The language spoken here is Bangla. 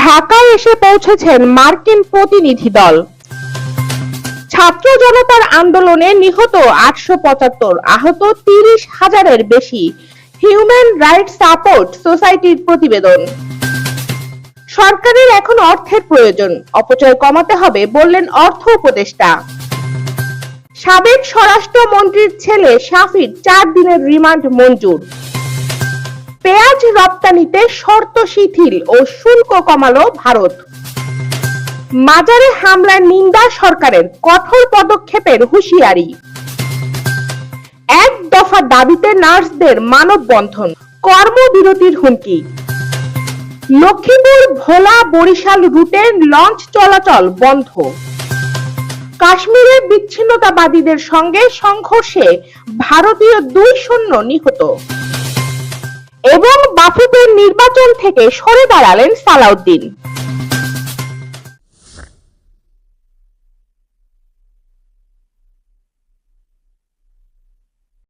ঢাকায় এসে পৌঁছেছেন মার্কিন প্রতিনিধি দল। ছাত্র জনতার আন্দোলনে নিহত আটশো পঁচাত্তর, আহত তিরিশ হাজারের বেশি। হিউম্যান রাইটস সাপোর্ট সোসাইটির প্রতিবেদন। সরকারের এখন অর্থের প্রয়োজন, অপচয় কমাতে হবে বললেন অর্থ উপদেষ্টা। সাবেক স্বরাষ্ট্রমন্ত্রীর ছেলে শাফির চার দিনের রিমান্ড মঞ্জুর। রপ্তানিতে শর্ত শিথিল ও শুল্ক কমালো ভারত। মাজারে হামলার নিন্দা সরকারের কঠোর পদক্ষেপের হুঁশিয়ারি। এক দফা দাবিতে নার্সদের মানববন্ধন, কর্মবিরতির হুমকি। লক্ষ্মীপুর ভোলা বরিশাল রুটে লঞ্চ চলাচল বন্ধ। কাশ্মীরে বিচ্ছিন্নতাবাদীদের সঙ্গে সংঘর্ষে ভারতীয় দুই সৈন্য নিহত। এবং বাফুফের নির্বাচন থেকে সরে দাঁড়ালেন সালাউদ্দিন।